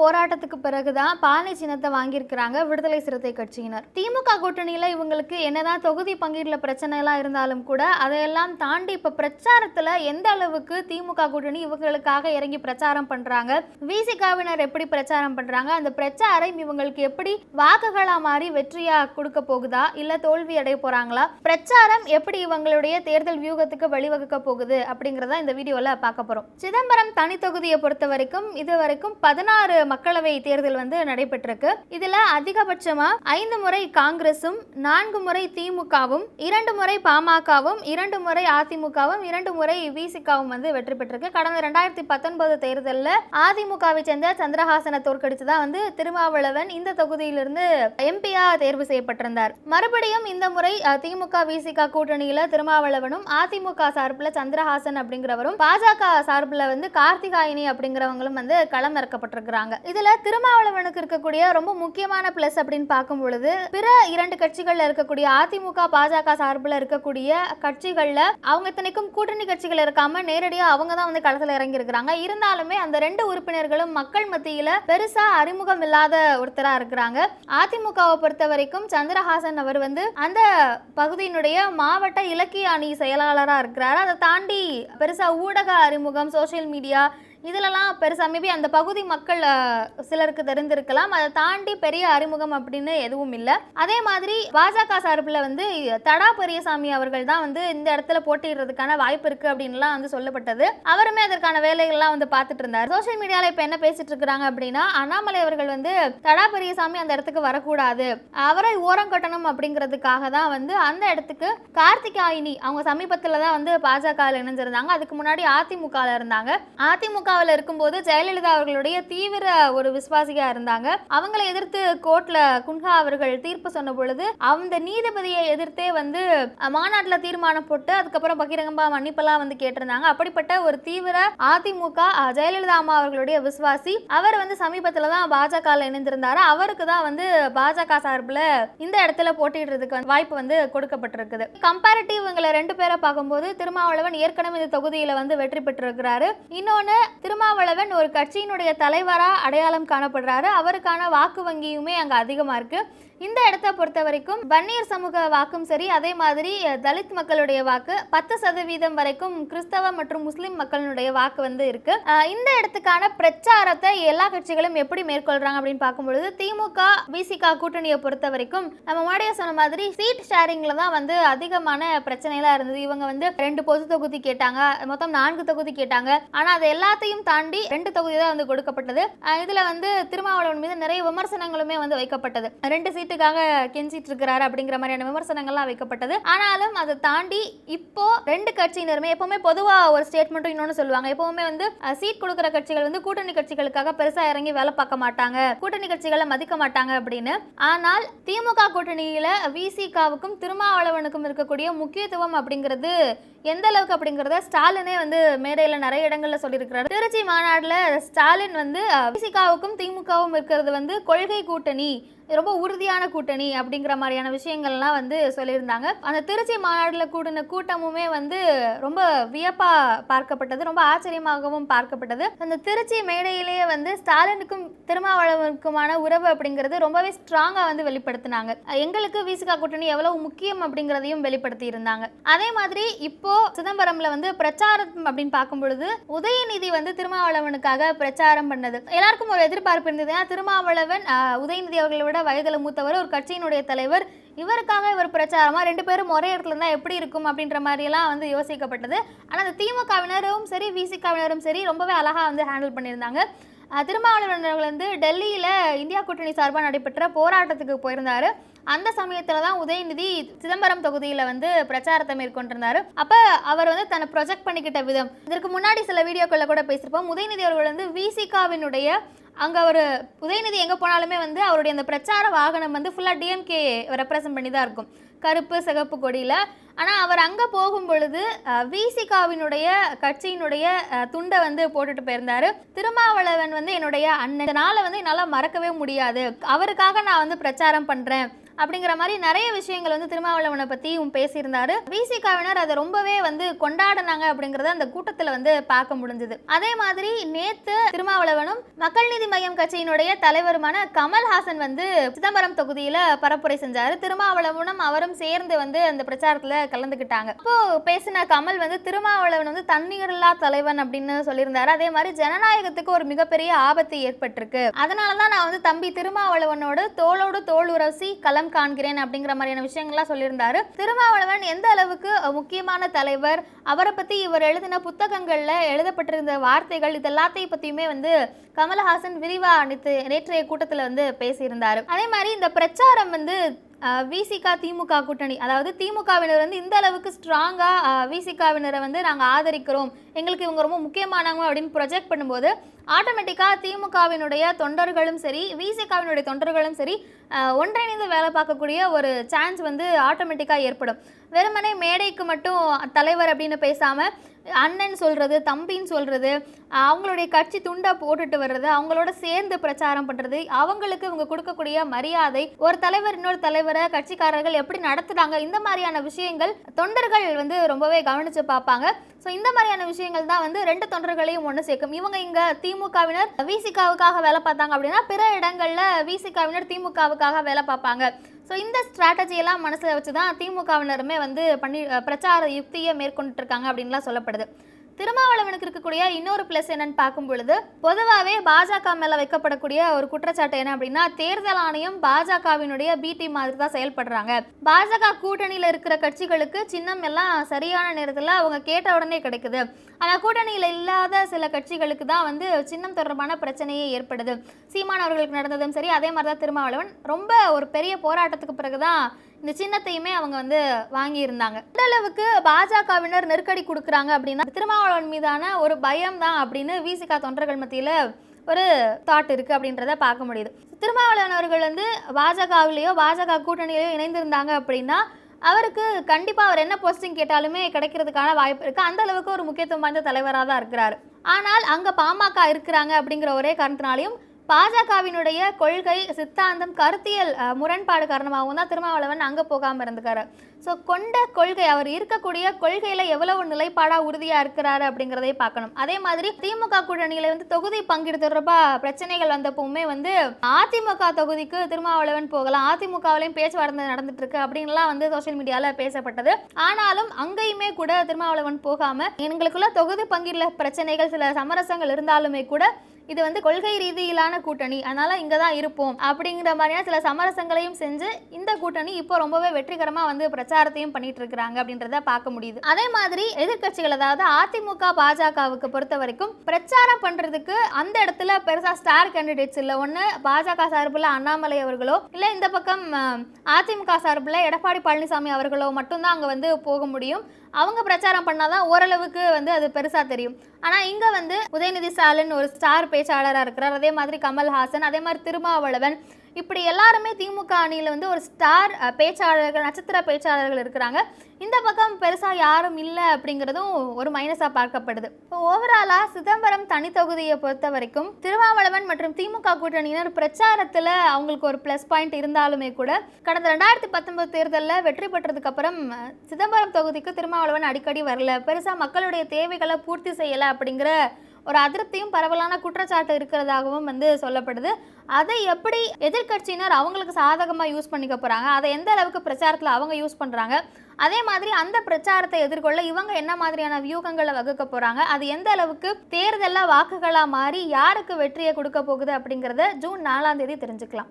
போராட்டத்துக்கு பிறகுதான் பாலை சின்னத்தை வாங்கியிருக்கிறாங்க விடுதலை சிறுத்தை கட்சியினர். திமுக கூட்டணியில் இவங்களுக்கு என்னதான் தொகுதி பங்கீடுல பிரச்சனை எல்லாம் இருந்தாலும் கூட அதையெல்லாம் தாண்டி இப்ப பிரச்சாரத்துல எந்த அளவுக்கு திமுக கூட்டணி இவங்களுக்காக இறங்கி பிரச்சாரம் பண்றாங்க விசிகாவினர் எப்படி பிரச்சாரம் பண்றாங்க அந்த பிரச்சாரம் இவங்களுக்கு எப்படி வாக்குகளா மாறி வெற்றியா கொடுக்க போகுதா இல்ல தோல்வி அடைய போறாங்களா பிரச்சாரம் எப்படி இவங்களுடைய தேர்தல் வியூகத்துக்கு வழிவகுக்க போகுது அப்படிங்கறத இந்த வீடியோல பார்க்க போறோம். சிதம்பரம் தனி தொகுதியை பொறுத்த வரைக்கும் இது வரைக்கும் பதினாறு மக்களவை தேர்தல் வந்து நடைபெற்றிருக்கு. இதுல அதிகபட்சமா ஐந்து முறை காங்கிரசும் நான்கு முறை திமுகவும் இரண்டு முறை பாமகவும் இரண்டு முறை அதிமுகவும் இரண்டு முறை விசிகாவும் வந்து வெற்றி பெற்றிருக்கு. கடந்த ரெண்டாயிரத்தி பத்தொன்பது தேர்தலில் அதிமுகவை சேர்ந்த சந்திரஹாசனை தோற்கடித்து தான் வந்து திருமாவளவன் இந்த தொகுதியிலிருந்து எம்பியா தேர்வு செய்யப்பட்டிருந்தார். மறுபடியும் இந்த முறை திமுக விசிக கூட்டணியில திருமாவளவனும் அதிமுக சார்பில் சந்திரஹாசன் அப்படிங்கிறவரும் பாஜக சார்பில் வந்து கார்த்திகாயினி அப்படிங்கிறவங்களும் வந்து களம் இறக்கப்பட்டிருக்கிறாங்க இதுல திருமாவளவனுக்கு இருக்கக்கூடிய ரொம்ப முக்கியமான பிளஸ் அப்படின்னு பார்க்கும் பொழுது பிற இரண்டு கட்சிகள்ல இருக்கக்கூடிய அதிமுக பாஜக சார்பில் இருக்கக்கூடிய கட்சிகள்ல அவங்க இத்தனைக்கும் கூட்டணி கட்சிகள் இருக்காம நேரடியாக அவங்க தான் வந்து களத்தில் இறங்கி இருக்கிறாங்க இருந்தாலுமே அந்த ரெண்டு உறுப்பினர்களும் மக்கள் மத்தியில பெருசா அறிமுகம் இல்லாத ஒருத்தரா இருக்கிறாங்க. அதிமுகவை பொறுத்த வரைக்கும் சந்திரஹாசன் அவர் வந்து அந்த பகுதியினுடைய மாவட்ட இலக்கிய அணி செயலாளராக இருக்கிறாரு. அதை தாண்டி பெருசா ஊடக அறிமுகம் சோஷியல் மீடியா இதிலலாம் பெருசாக மேபி அந்த பகுதி மக்கள் சிலருக்கு தெரிந்திருக்கலாம். அதை தாண்டி பெரிய அறிமுகம் அப்படின்னு எதுவும் இல்லை. அதே மாதிரி பாஜக சார்பில் வந்து தடா பெரியசாமி அவர்கள் தான் வந்து இந்த இடத்துல போட்டியிடுறதுக்கான வாய்ப்பு இருக்கு அப்படின்லாம் வந்து சொல்லப்பட்டது. அவருமே அதற்கான வேலைகள்லாம் வந்து பார்த்துட்டு இருந்தார். சோஷியல் மீடியாவில் இப்போ என்ன பேசிட்டு இருக்கிறாங்க அப்படின்னா அண்ணாமலை அவர்கள் வந்து தடா பெரியசாமி அந்த இடத்துக்கு வரக்கூடாது. அவரை ஓரம் கட்டணும் அப்படிங்கிறதுக்காக தான் வந்து அந்த இடத்துக்கு கார்த்திகாயினி அவங்க சமீபத்தில் தான் வந்து பாஜகவில் இணைஞ்சிருந்தாங்க. அதுக்கு முன்னாடி அதிமுகவில் இருந்தாங்க. அதிமுக அதிமுகவில் இருக்கும்போது ஜெயலலிதா அவர்களுடைய தீவிர ஒரு விசுவாசியாக இருந்தாங்க. அவங்களை எதிர்த்து கோர்ட்ல குன்ஹா அவர்கள் தீர்ப்பு சொன்ன பொழுது அந்த நீதிபதியை எதிர்த்தே வந்து மாநாட்டில் தீர்மானம் போட்டு அதுக்கப்புறம் பகிரங்கமா மன்னிப்பெல்லாம் வந்து கேட்டிருந்தாங்க. அப்படிப்பட்ட ஒரு தீவிர அதிமுக ஜெயலலிதா அம்மா அவர்களுடைய விசுவாசி அவர் வந்து சமீபத்தில் தான் பாஜக இணைந்திருந்தாரு. அவருக்கு தான் வந்து பாஜக சார்பில் இந்த இடத்துல போட்டிடுறதுக்கு வந்து வாய்ப்பு வந்து கொடுக்கப்பட்டிருக்குது. கம்பேரிட்டிவ் இவங்களை ரெண்டு பேரை பார்க்கும்போது திருமாவளவன் ஏற்கனவே இந்த தொகுதியில் வந்து வெற்றி பெற்றிருக்கிறாரு. இன்னொன்று திருமாவளவன் ஒரு கட்சியினுடைய தலைவராக அடையாளம் காணப்படுறாரு. அவருக்கான வாக்கு வங்கியுமே அங்கே அதிகமாக இருக்கு. இந்த இடத்த பொறுத்த வரைக்கும் வன்னியர் சமூக வாக்கும் சரி அதே மாதிரி தலித் மக்களுடைய வாக்கு பத்து சதவீதம் வரைக்கும் கிறிஸ்தவ மற்றும் முஸ்லிம் மக்களுடைய வாக்கு வந்து இருக்கு. இந்த இடத்துக்கான பிரச்சாரத்தை எல்லா கட்சிகளும் எப்படி மேற்கொள்றாங்க அப்படின்னு பார்க்கும்பொழுது திமுக விசிகா கூட்டணியை பொறுத்த வரைக்கும் நம்ம முன்னாடியே சொன்ன மாதிரி சீட் ஷேரிங்ல தான் வந்து அதிகமான பிரச்சனைலாம் இருந்தது. இவங்க வந்து ரெண்டு பொது தொகுதி கேட்டாங்க மொத்தம் நான்கு தொகுதி கேட்டாங்க. ஆனா அது எல்லாத்தையும் தாண்டி ரெண்டு தொகுதி தான் வந்து கொடுக்கப்பட்டது. இதுல வந்து திருமாவளவன் மீது நிறைய விமர்சனங்களுமே வந்து வைக்கப்பட்டது. ரெண்டு சீட்டுக்காக கெஞ்சிட்டு இருக்கிறாரு அப்படிங்கிற மாதிரியான விமர்சனங்கள்லாம் வைக்கப்பட்டது. ஆனாலும் அதை தாண்டி இப்போ ரெண்டு கட்சியினருமே எப்பவுமே பொதுவா ஒரு ஸ்டேட்மெண்ட்டும் இன்னொன்னு சொல்லுவாங்க. எப்பவுமே வந்து சீட் கொடுக்குற கட்சிகள் வந்து கூட்டணி கட்சிகளுக்காக பெருசா இறங்கி வேலை பார்க்க மாட்டாங்க. கூட்டணி கட்சிகளை மதிக்க மாட்டாங்க அப்படின்னு. ஆனால் திமுக கூட்டணியில விசிகாவுக்கும் திருமாவளவனுக்கும் இருக்கக்கூடிய முக்கியத்துவம் அப்படிங்கிறது எந்த அளவுக்கு அப்படிங்கிறத ஸ்டாலினே வந்து மேடையில் நிறைய இடங்களில் சொல்லியிருக்கிறார். திருச்சி மாநாட்டில் ஸ்டாலின் வந்து விசிகாவுக்கும் திமுகவும் இருக்கிறது வந்து கொள்கை கூட்டணி. ரொம்ப உறுதியான கூட்டணி அப்படிங்கிற மாதிரியான விஷயங்கள்லாம் வந்து சொல்லியிருந்தாங்க. அந்த திருச்சி மாநாட்டில் கூடின கூட்டமுமே வந்து ரொம்ப வியப்பா பார்க்கப்பட்டது ரொம்ப ஆச்சரியமாகவும் பார்க்கப்பட்டது. அந்த திருச்சி மேடையிலேயே வந்து ஸ்டாலினுக்கும் திருமாவளவனுக்குமான உறவு அப்படிங்கிறது ரொம்பவே ஸ்ட்ராங்கா வந்து வெளிப்படுத்தினாங்க. எங்களுக்கு விசிகா கூட்டணி எவ்வளவு முக்கியம் அப்படிங்கிறதையும் வெளிப்படுத்தி இருந்தாங்க அதே மாதிரி இப்போ சிதம்பரம்ல வந்து பிரச்சாரம் அப்படின்னு பார்க்கும் பொழுது உதயநிதி வந்து திருமாவளவனுக்காக பிரச்சாரம் பண்ணது. எல்லாருக்கும் ஒரு எதிர்பார்ப்பு இருந்தது. திருமாவளவன் உதயநிதி அவர்களை விட வயதுல மூத்தவர் ஒரு கட்சியினுடைய தலைவர். இவருக்காக இவர் பிரச்சாரமா? ரெண்டு பேரும் ஒரே இடத்துல இருந்தால் எப்படி இருக்கும் அப்படின்ற மாதிரி எல்லாம் வந்து யோசிக்கப்பட்டது. ஆனால் அந்த திமுகவினரும் சரி விசிகாவினரும் சரி ரொம்பவே அழகா வந்து ஹேண்டில் பண்ணியிருந்தாங்க. திருமாவளவன் வந்து டெல்லியில் இந்தியா கூட்டணி சார்பாக நடைபெற்ற போராட்டத்துக்கு போயிருந்தாரு. அந்த சமயத்தில் தான் உதயநிதி சிதம்பரம் தொகுதியில் வந்து பிரச்சாரத்தை மேற்கொண்டிருந்தார். அப்போ அவர் வந்து தன்னை ப்ரொஜெக்ட் பண்ணிக்கிட்ட விதம். இதற்கு முன்னாடி சில வீடியோக்களில் கூட பேசியிருப்போம். உதயநிதி அவர்கள் வந்து விசிகாவினுடைய அங்கே அவர் உதயநிதி எங்கே போனாலுமே வந்து அவருடைய அந்த பிரச்சார வாகனம் வந்து ஃபுல்லாக டிஎம்கே ரெப்ரசன்ட் பண்ணி தான் இருக்கும். கருப்பு சிகப்பு கொடியில். ஆனால் அவர் அங்கே போகும் பொழுது விசிகாவினுடைய கட்சியினுடைய துண்டை வந்து போட்டுட்டு போயிருந்தார். திருமாவளவன் வந்து என்னுடைய அண்ணன். நாளை வந்து என்னால் மறக்கவே முடியாது. அவருக்காக நான் வந்து பிரச்சாரம் பண்ணுறேன் அப்படிங்கிற மாதிரி நிறைய விஷயங்கள் வந்து திருமாவளவனை பற்றியும் பேசியிருந்தாரு. விசிகாவினர் அதை ரொம்பவே வந்து கொண்டாடினாங்க அப்படிங்கிறத அந்த கூட்டத்தில் வந்து பார்க்க முடிஞ்சது. அதே மாதிரி நேத்து திருமாவளவனும் மக்கள் நீதி மையம் கட்சியினுடைய தலைவருமான கமல்ஹாசன் வந்து சிதம்பரம் தொகுதியில் பரப்புரை செஞ்சாரு. திருமாவளவனும் அவரும் சேர்ந்து வந்து அந்த பிரச்சாரத்தில் கலந்துக்கிட்டாங்க அப்போ பேசின கமல் வந்து திருமாவளவன் வந்து தண்ணீரில்லா தலைவன் அப்படின்னு சொல்லியிருந்தாரு. அதே மாதிரி ஜனநாயகத்துக்கு ஒரு மிகப்பெரிய ஆபத்து ஏற்பட்டிருக்கு. அதனால தான் நான் வந்து தம்பி திருமாவளவனோட தோளோடு தோல் உரசி களம் காண்கிறேன் அப்படிங்கிற மாதிரியான விஷயங்கள்லாம் சொல்லியிருந்தாரு. திருமாவளவன் எந்த அளவுக்கு முக்கியமான தலைவர் அவரை பற்றி இவர் எழுதின புத்தகங்களில் எழுதப்பட்டிருந்த வார்த்தைகள் இது எல்லாத்தையும் வந்து கமலஹாசன் விரிவாக நேற்று நேற்றைய கூட்டத்தில் வந்து பேசியிருந்தார். அதே மாதிரி இந்த பிரச்சாரம் வந்து விசிகா திமுக கூட்டணி. அதாவது திமுகவினர் வந்து இந்த அளவுக்கு ஸ்ட்ராங்காக விசிகாவினரை வந்து நாங்கள் ஆதரிக்கிறோம். எங்களுக்கு இவங்க ரொம்ப முக்கியமானவங்க அப்படின்னு ப்ரொஜெக்ட் பண்ணும்போது ஆட்டோமேட்டிக்காக திமுகவினுடைய தொண்டர்களும் சரி விசிகாவினுடைய தொண்டர்களும் சரி ஒன்றிணைந்து வேலை பார்க்கக்கூடிய ஒரு சான்ஸ் வந்து ஆட்டோமேட்டிக்காக ஏற்படும். வெறுமனே மேடைக்கு மட்டும் தலைவர் அப்படின்னு பேசாமல் அண்ணன் சொல்கிறது தம்பின்னு சொல்கிறது அவங்களுடைய கட்சி துண்டை போட்டுட்டு வர்றது அவங்களோட சேர்ந்து பிரச்சாரம் பண்ணுறது அவங்களுக்கு இவங்க கொடுக்கக்கூடிய மரியாதை ஒரு தலைவர் இன்னொரு தலைவரை கட்சிக்காரர்கள் எப்படி நடத்துகிறாங்க இந்த மாதிரியான விஷயங்கள் தொண்டர்கள் வந்து ரொம்பவே கவனித்து பார்ப்பாங்க. ஸோ இந்த மாதிரியான விஷயங்கள் தான் வந்து ரெண்டு தொண்டர்களையும் ஒன்று சேர்க்கும். இவங்க இங்கே திமுகவினர் விசிகாவுக்காக வேலை பார்த்தாங்க அப்படின்னா பிற இடங்களில் விசிகாவினர் திமுகவுக்காக வேலை பார்ப்பாங்க. ஸோ இந்த ஸ்ட்ராட்டஜியெல்லாம் மனசில் வச்சு தான் திமுகவினருமே வந்து பண்ணி பிரச்சார யுக்தியை மேற்கொண்டுட்டு இருக்காங்க அப்படின்லாம் சொல்லப்படுது. திருமாவளவனுக்கு இருக்கக்கூடிய இன்னொரு ப்ளஸ் என்னன்னு பார்க்கும் பொழுது பொதுவாகவே பாஜக மேலே வைக்கப்படக்கூடிய ஒரு குற்றச்சாட்டு என்ன அப்படின்னா தேர்தல் ஆணையம் பாஜகவினுடைய பிடி மாதிரி தான் செயல்படுறாங்க. பாஜக கூட்டணியில் இருக்கிற கட்சிகளுக்கு சின்னம் எல்லாம் சரியான நேரத்தில் அவங்க கேட்ட உடனே கிடைக்குது. ஆனால் கூட்டணியில் இல்லாத சில கட்சிகளுக்கு தான் வந்து சின்னம் தொடர்பான பிரச்சனையே ஏற்படுது. சீமான் அவர்களுக்கு நடந்ததும் சரி அதே மாதிரி தான் திருமாவளவன். ரொம்ப ஒரு பெரிய போராட்டத்துக்கு பிறகு தான் இந்த சின்னத்தையுமே அவங்க வந்து வாங்கியிருந்தாங்க. இந்த அளவுக்கு பாஜகவினர் நெருக்கடி கொடுக்குறாங்க அப்படின்னா திருமாவளவன் மீதான ஒரு பயம் தான் அப்படின்னு விசிகா தொண்டர்கள் மத்தியில் ஒரு தாட் இருக்குது அப்படின்றத பார்க்க முடியுது. திருமாவளவன் அவர்கள் வந்து பாஜகவிலேயோ பாஜக கூட்டணியிலையோ இணைந்திருந்தாங்க அப்படின்னா அவருக்கு கண்டிப்பாக அவர் என்ன போஸ்டிங் கேட்டாலுமே கிடைக்கிறதுக்கான வாய்ப்பு இருக்குது அந்த அளவுக்கு ஒரு முக்கியத்துவம் வாய்ந்த தலைவராக தான் இருக்கிறாரு. ஆனால் அங்கே பாமக இருக்கிறாங்க அப்படிங்கிற ஒரே காரணத்தினாலையும் பாஜகவினுடைய கொள்கை சித்தாந்தம் கருத்தியல் முரண்பாடு காரணமாகவும் தான் திருமாவளவன் அங்கே போகாமல் இருந்துக்காரு. ஸோ கொண்ட கொள்கை அவர் இருக்கக்கூடிய கொள்கையில் எவ்வளவு நிலைப்பாடாக உறுதியாக இருக்கிறாரு அப்படிங்கிறதே பார்க்கணும். அதே மாதிரி திமுக கூட்டணியில் வந்து தொகுதி பங்கீடு தொடர்பாக பிரச்சனைகள் வந்தப்பவுமே வந்து அதிமுக தொகுதிக்கு திருமாவளவன் போகலாம் அதிமுகவிலையும் பேச்சுவார்த்தை நடந்துட்டு இருக்கு அப்படின்லாம் வந்து சோஷியல் மீடியாவில் பேசப்பட்டது. ஆனாலும் அங்கேயுமே கூட திருமாவளவன் போகாமல் எங்களுக்குள்ள தொகுதி பங்கீடுல பிரச்சனைகள் சில சமரசங்கள் இருந்தாலுமே கூட இது வந்து கொள்கை ரீதியிலான கூட்டணி அதனால இங்கே தான் இருப்போம் அப்படிங்கிற மாதிரியான சில சமரசங்களையும் செஞ்சு இந்த கூட்டணி இப்போ ரொம்பவே வெற்றிகரமாக வந்து பிரச்சனை பிரச்சாரத்தையும் பண்ணிட்டு இருக்கிறாங்க அப்படின்றத பார்க்க முடியுது. அதே மாதிரி எதிர்க்கட்சிகள் அதாவது அதிமுக பாஜகவுக்கு பொறுத்த வரைக்கும் பிரச்சாரம் பண்றதுக்கு அந்த இடத்துல பெருசா ஸ்டார் கேண்டிடேட்ஸ் இல்லை. ஒன்று பாஜக சார்பில் அண்ணாமலை அவர்களோ இல்லை இந்த பக்கம் அதிமுக சார்பில் எடப்பாடி பழனிசாமி அவர்களோ மட்டும்தான் அங்கே வந்து போக முடியும். அவங்க பிரச்சாரம் பண்ணால் தான் ஓரளவுக்கு வந்து அது பெருசாக தெரியும். ஆனால் இங்கே வந்து உதயநிதி ஸ்டாலின் ஒரு ஸ்டார் பேச்சாளராக இருக்கிறார். அதே மாதிரி கமல்ஹாசன் அதே மாதிரி திருமாவளவன். இப்படி எல்லாருமே திமுக அணியில் வந்து ஒரு ஸ்டார் பேச்சாளர்கள் நட்சத்திர பேச்சாளர்கள் இருக்கிறாங்க. இந்த பக்கம் பெருசாக யாரும் இல்லை அப்படிங்கிறதும் ஒரு மைனஸாக பார்க்கப்படுது. இப்போ ஓவராலாக சிதம்பரம் தனி தொகுதியை பொறுத்த வரைக்கும் திருமாவளவன் மற்றும் திமுக கூட்டணியினர் பிரச்சாரத்தில் அவங்களுக்கு ஒரு ப்ளஸ் பாயிண்ட் இருந்தாலுமே கூட கடந்த ரெண்டாயிரத்தி பத்தொன்பது தேர்தலில் வெற்றி பெற்றதுக்கப்புறம் சிதம்பரம் தொகுதிக்கு திருமாவளவன் அடிக்கடி வரல. பெருசாக மக்களுடைய தேவைகளை பூர்த்தி செய்யலை அப்படிங்கிற ஒரு அதிருப்தியும் பரவலான குற்றச்சாட்டு இருக்கிறதாகவும் வந்து சொல்லப்படுது. அதை எப்படி எதிர்கட்சியினர் அவங்களுக்கு சாதகமாக யூஸ் பண்ணிக்க போகிறாங்க அதை எந்த அளவுக்கு பிரச்சாரத்தில் அவங்க யூஸ் பண்ணுறாங்க அதே மாதிரி அந்த பிரச்சாரத்தை எதிர்கொள்ள இவங்க என்ன மாதிரியான வியூகங்களை வகுக்க போகிறாங்க அது எந்த அளவுக்கு தேர்தலில் வாக்குகளாக மாறி யாருக்கு வெற்றியை கொடுக்க போகுது அப்படிங்கிறத ஜூன் நாலாம் தேதி தெரிஞ்சுக்கலாம்.